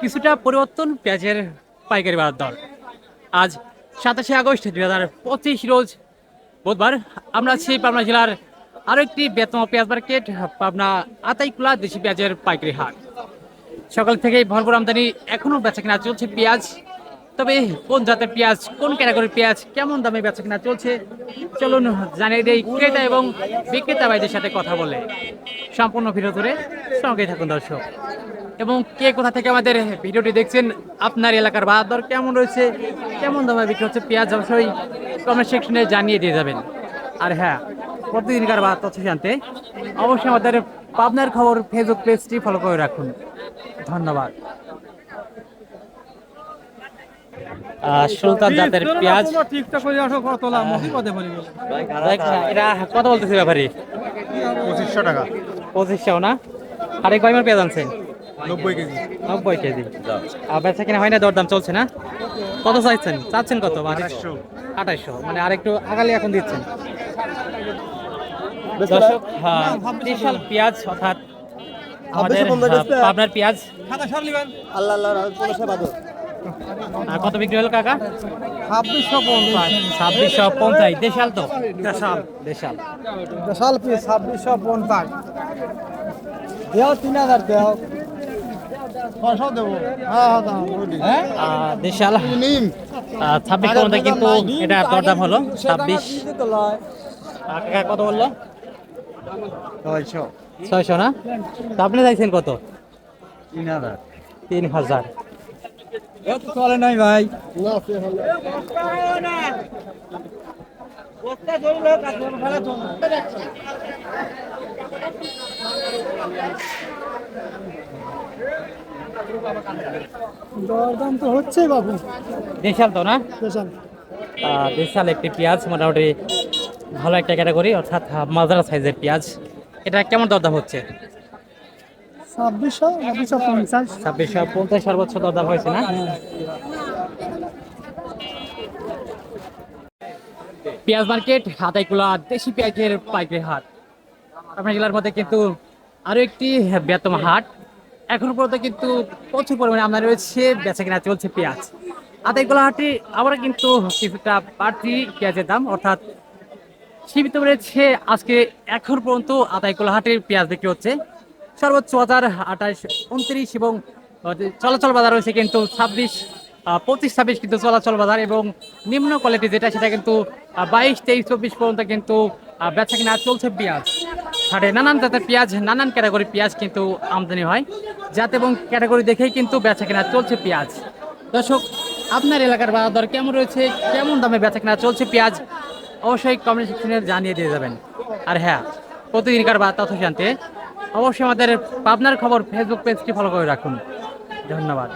কিছুটা পরিবর্তন পেঁয়াজের পাইকারি বাজার দর। আজ সাতাশে আগস্ট দুই হাজার পঁচিশ রোজ বুধবার আমরা আছি পাবনা জেলার আরও একটি বেতন পেঁয়াজ মার্কেট, পাবনা আতাইকুলা দেশি পেঁয়াজের পাইকারি হাট। সকাল থেকেই ভরপুর আমদানি এখনও বেচা কেনা চলছে পেঁয়াজ। তবে কোন জাতের পেঁয়াজ, কোন ক্যাটাগরির পেঁয়াজ, কেমন দামে বেচা কিনা চলছে, চলুন জানিয়ে দেই ক্রেতা এবং বিক্রেতা ভাইদের সাথে কথা বলে। সম্পূর্ণ ভিডিও ধরে সঙ্গে থাকুন দর্শক। এবং কে কোথা থেকে আমাদের ভিডিওটি দেখছেন, আপনার এলাকার বাজার কেমন রয়েছে, কেমন দামে বিক্রি হচ্ছে পেঁয়াজ, অবশ্যই কমেন্ট সেকশনে জানিয়ে দিয়ে যাবেন। আর হ্যাঁ প্রতিদিনকার বাজার তথ্য জানতে অবশ্যই আমাদের পাবনার খবর ফেসবুক পেজটি ফলো করে রাখুন। ধন্যবাদ। সুলতান জাতের পেঁয়াজ। ঠিকঠাক করে আসো কত লাভ বিপদে পড়ে এটা কত বলতেছে ব্যাপারে। পঁচিশশো টাকা। পঁচিশশো না? আরে কয়মার পেঁয়াজ আনছেন নব্বই কেজি। নব্বই কেজি। আর বেচা কিনা হয় না দরদাম চলছে না? কত চাইছেন? চাচ্ছেন কত? আড়াইশো। আঠাইশো মানে আরেকটু আগালে এখন দিচ্ছেন। দর্শক হ্যাঁ, বিশাল পেঁয়াজ অর্থাৎ আমাদের হ্যাঁ, পাবনার পেঁয়াজ। খাতা সারলিবেন আল্লাহ আল্লাহ কত বিক্রি হলো কাকা? ছাব্বিশশো পঞ্চাশ। ছাব্বিশশো পঞ্চাশ। দেশাল তো? দেশাল। দেশাল। দেশাল পিস ছাব্বিশশো পঞ্চাশ। দেও তিন হাজার দেও। হ্যাঁ হ্যাঁ আহ, ছাব্বিশ পর্যন্ত কিন্তু এটা দরদাম হলো। ছাব্বিশ। কত বলল? ছয়শো। ছয়শো না? আপনি চাইছেন কত? তিন হাজার। তিন হাজার। চলে নাই ভাই। দরদাম তো হচ্ছে বাবু দেশাল তো না? দেশাল। দেশাল একটি পেঁয়াজ মোটামুটি ভালো একটা ক্যাটাগরি অর্থাৎ মাঝারা সাইজের পেঁয়াজ। এটা কেমন দরদাম হচ্ছে? ছাব্বিশশো পেঁয়াজ মার্কেট হাতাইকুলা দেশি পেঁয়াজের পাইকারি হাট। আপনার জেলার মধ্যে কিন্তু আরও একটি বৃহত্তম হাট। এখন পর্যন্ত কিন্তু প্রচুর পরিমাণে আমদানি রয়েছে বেচা কিনা চলছে পেঁয়াজ। আতাইকুলা হাটে আবার কিন্তু কিছুটা বাড়তি পেঁয়াজের দাম, অর্থাৎ সীমিত রয়েছে। আজকে এখন পর্যন্ত আতাইকুলা হাটের পেঁয়াজ বিক্রি হচ্ছে। সর্বোচ্চ হাজার আঠাশ, উনত্রিশ এবং চলাচল বাজার রয়েছে কিন্তু ছাব্বিশ পঁচিশ, ছাব্বিশ কিন্তু চলাচল বাজার এবং নিম্ন কোয়ালিটি যেটা, সেটা কিন্তু বাইশ, তেইশ, চব্বিশ পর্যন্ত কিন্তু বেচা কিনা চলছে পেঁয়াজ। হাটে নানান জাতের পেঁয়াজ, নানান ক্যাটাগরি পেঁয়াজ কিন্তু আমদানি হয়। জাত এবং ক্যাটাগরি দেখেই কিন্তু বেচা কিনা চলছে পেঁয়াজ। দর্শক, আপনার এলাকার বাজার দর কেমন রয়েছে? কেমন দামে বেচা কিনা চলছে পেঁয়াজ? অবশ্যই কমেন্ট সেকশনে জানিয়ে দিয়ে যাবেন। আর হ্যাঁ প্রতিদিনকার বার্তা তথ্য জানতে অবশ্যই আমাদের পাবনার খবর ফেসবুক পেজটি ফলো করে রাখুন। ধন্যবাদ।